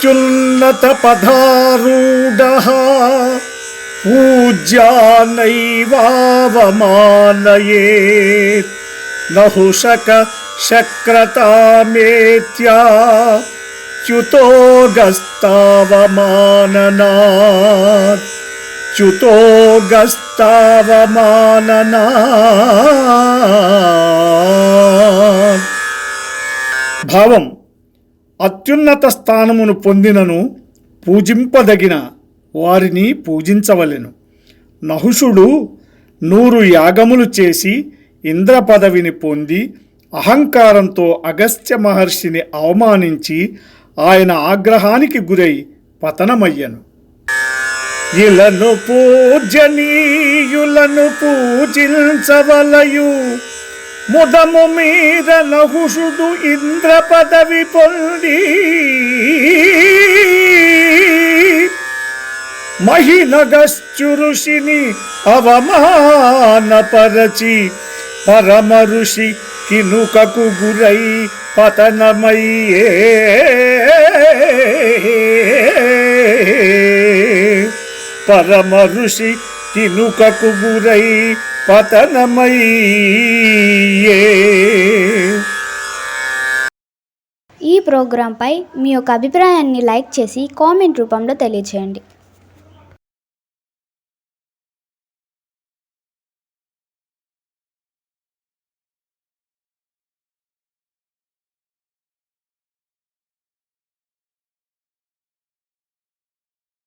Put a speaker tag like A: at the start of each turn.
A: प्रत्युन्नतपथारूढः पूज्यानैवावमानयेत् नहुषक शक्रतामेत्या च्युतो गस्तावमाननात् च्युतो गस्तावमाननात् भावम्। అత్యున్నత స్థానమును పొందినను పూజింపదగిన వారిని పూజించవలెను. నహుషుడు నూరు యాగములు చేసి ఇంద్ర పదవిని పొంది అహంకారంతో అగస్త్య మహర్షిని అవమానించి ఆయన ఆగ్రహానికి గురై పతనమయ్యను. ఇలను పూజనీయులను పూజించవలయు ముదము మీద నహుషుడు ఇంద్ర పదవి పొంది. మహిళగశ్చుషిని అవమానపరచి పరమ ఋషి కినుకకు గురై పతనమయ్యే. పరమ ఋషి కినుకకు గురై పతనమయ్యే.
B: ఈ ప్రోగ్రాంపై మీ యొక్క అభిప్రాయాన్ని లైక్ చేసి కామెంట్ రూపంలో తెలియచేయండి.